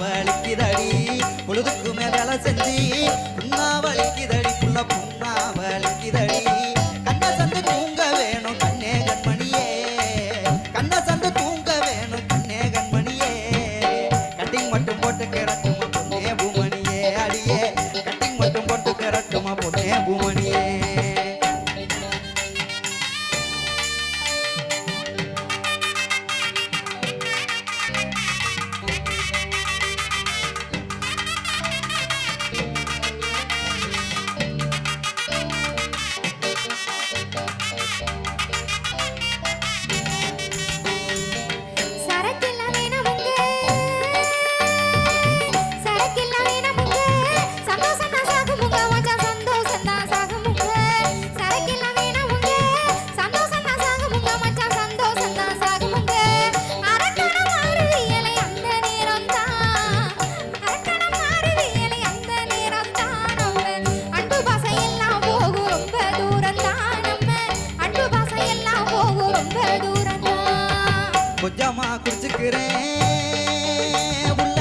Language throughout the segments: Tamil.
அவளுக்கு தடி முழுதுக்கு மேல செஞ்சு கொஞ்சமா குடிச்சுக்கிறேன். உள்ள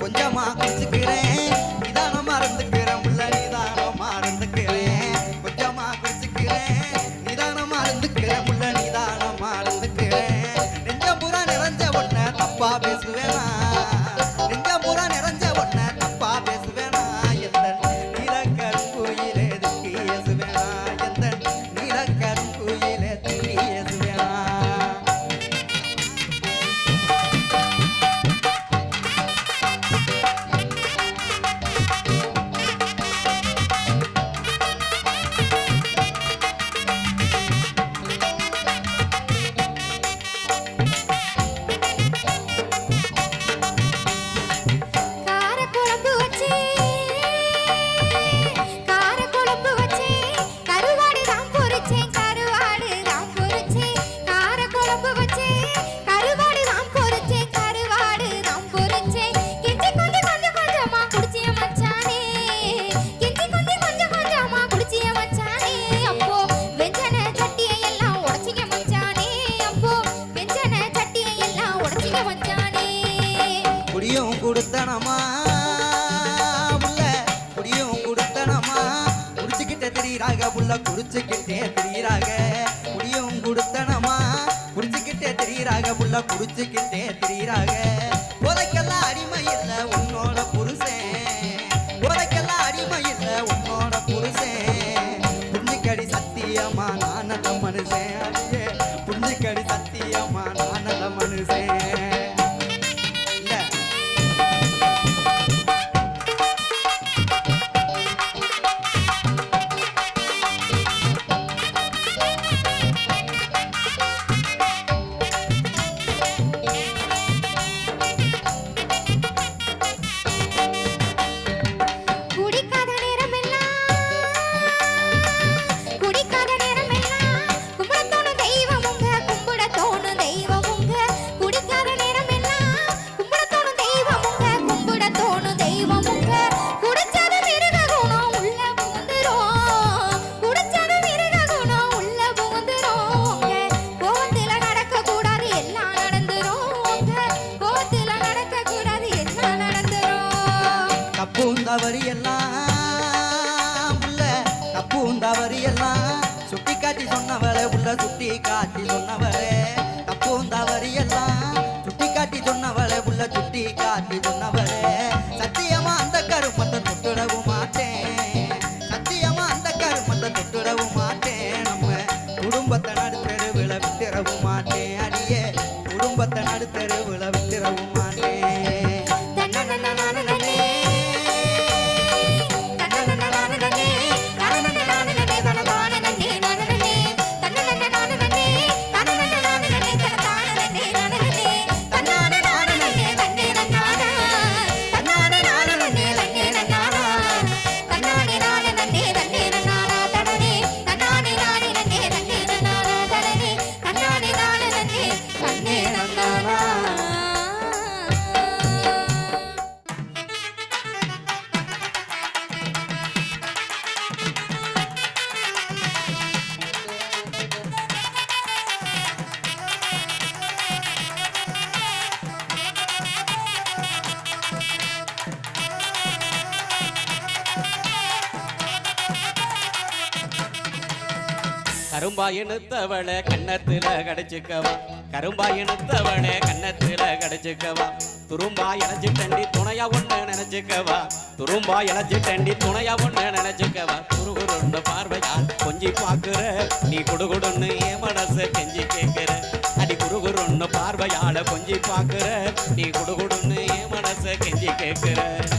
கொஞ்சமா குடிச்சுக்கிறேன். நிதானம் மறந்துக்கிறேன் உள்ள நிதானம் மறந்துக்கிறேன் கொஞ்சமா குடிச்சுக்கிறேன். நிதானம் மறந்துக்கிறேன் உள்ள நிதானம் மறந்துக்கிறேன் நெஞ்ச புறா நிறைஞ்ச ஒன்ன தப்பா பேசுவேன்? நீராக உள்ள குறிச்சிக்கு பூந்தாவரி எல்லாம் உள்ள தப்பூந்தாவரி எல்லாம் சுட்டி காட்டி சொன்னவளே உள்ள சுட்டி காட்டி சொன்னவளே. தப்பூந்தாவரி எல்லாம் சுட்டி காட்டி சொன்னவளே உள்ள சுட்டி காட்டி சொன்னவளே. கரும்பா இனத்தவள கன்னத்துல கடிச்சுக்கவா. கரும்பா இனத்தவள கன்னத்துல கடிச்சுக்கவா. துரும்பா இணைச்சு தண்டி துணையா ஒண்ணு நினைச்சுக்கவா. துரும்பா இணைச்சு தண்டி துணையா ஒண்ணு நினைச்சுக்கவா. துருகுருண்டு பார்வையால் கொஞ்சி பாக்குற நீ குடுகுடுன்னு என் மனச கெஞ்சி கேட்கிற. அடி குருகுருன்னு பார்வையால கொஞ்சி பாக்குற நீ குடுகுடுன்னு என் மனச கெஞ்சி கேட்கிற.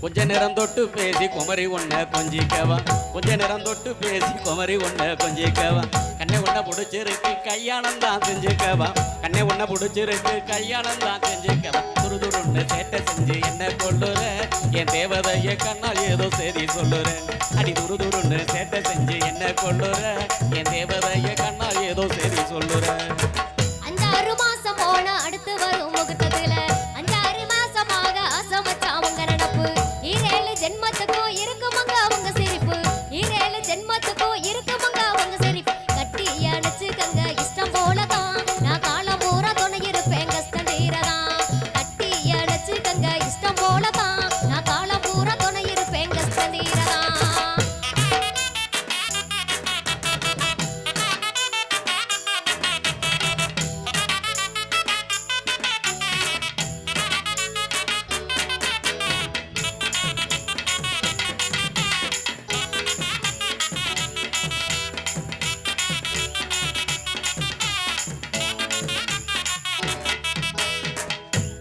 கொஞ்ச நேரம் தொட்டு பேசி குமரி ஒண்ண கொஞ்சிக்கவா? கொஞ்ச நேரம் தொட்டு பேசி குமரி ஒண்ண கொஞ்சிக்கவா. கண்ணை ஒண்ண பிடிச்சிருக்கு கல்யாணம் தான் செஞ்சுக்கவா. கண்ணை ஒண்ண பிடிச்சிருக்கு கல்யாணம் தான் செஞ்சுக்கவா. துரு துருன்னு சேட்டை செஞ்சு என்ன கொள்ளுற என் தேவதைய கண்ணால் ஏதோ சரி சொல்லுற. அடி துரு துருன்னு சேட்டை செஞ்சு என்ன கொள்ளுற என் தேவதைய கண்ணால் ஏதோ சரி சொல்லுற.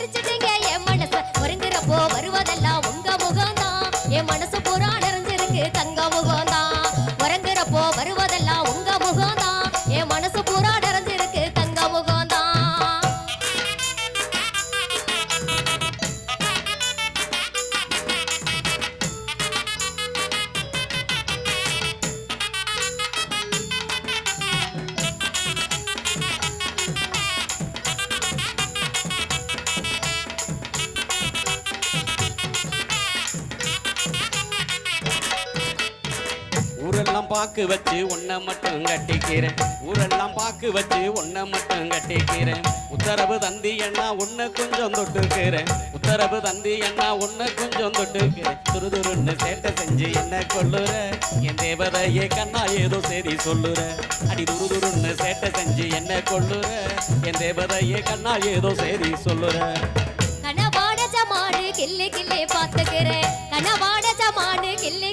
புகுந்துகிட்டு பாக்கு வச்சு உன்னை மட்டும் கட்டிக்கிறேன். ஊரெல்லாம் பாக்கு வச்சு உன்னை மட்டும் கட்டிக்கிறேன். உத்தரவு தந்தி என்ன உன்னை கொஞ்சம் தொட்டுக்கிறேன். உத்தரவு தந்தி என்ன உன்னை கொஞ்சம் தொட்டுக்கிறேன். துருதுருன்னு சேட்டை செஞ்சு என்ன கொள்ளுற என் தேவதையே கண்ணா ஏதோ சரி சொல்லுற. அடி துருதுருன்னு சேட்டை செஞ்சு என்ன கொள்ளுற என் தேவதையே கண்ணா ஏதோ சரி சொல்லுற. கனவாட ஜமானு கிள்ளி கிள்ளி பார்த்துக்கிறேன். கனவாட ஜமானு கிள்ளி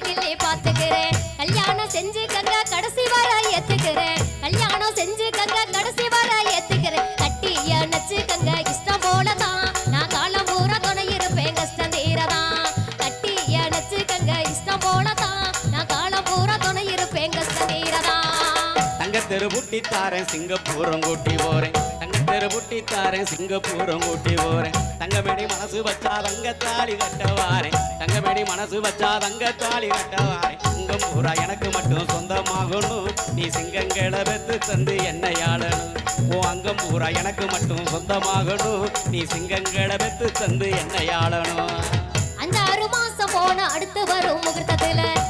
செஞ்சுக்கங்க கடைசி வர ஏத்துக்கிறேன். கல்யாணம் செஞ்சுக்கங்க கடைசி வர ஏத்துக்கிறேன். கட்டி அணைச்சுக்கங்க இஷ்டம் போலதான். நான் காலம் பூரா துணை இருப்பேன் கஷ்டம் தீரதான். கட்டி அணைச்சுக்கங்க இஷ்டம் போலதான். நான் காலம் பூரா துணை இருப்பேன் கஷ்டம் தீரதான். தங்க தெரு புட்டி தாரேன் சிங்கப்பூரம் கூட்டி போறேன். தங்க தெரு புட்டி தாரேன் சிங்கப்பூரம் கூட்டி போறேன். தங்கமேடி மனசு வச்சா தங்க தாலி கட்டவாரேன் தங்கமேடி மனசு வச்சா தங்க தாலி கட்டவாரேன் சிங்கம் பூரா எனக்கு மட்டும் சொந்தமாகணும். நீ சிங்கங்களை வெத்து தந்து என்னை ஆளணும். ஓ அங்கம் பூரா எனக்கு மட்டும் சொந்தமாகணும். நீ சிங்கங்களை வெத்து தந்து என்னை ஆளணும். ஆறு மாசம் போன அடுத்து வரும் முகூர்த்தத்தில்.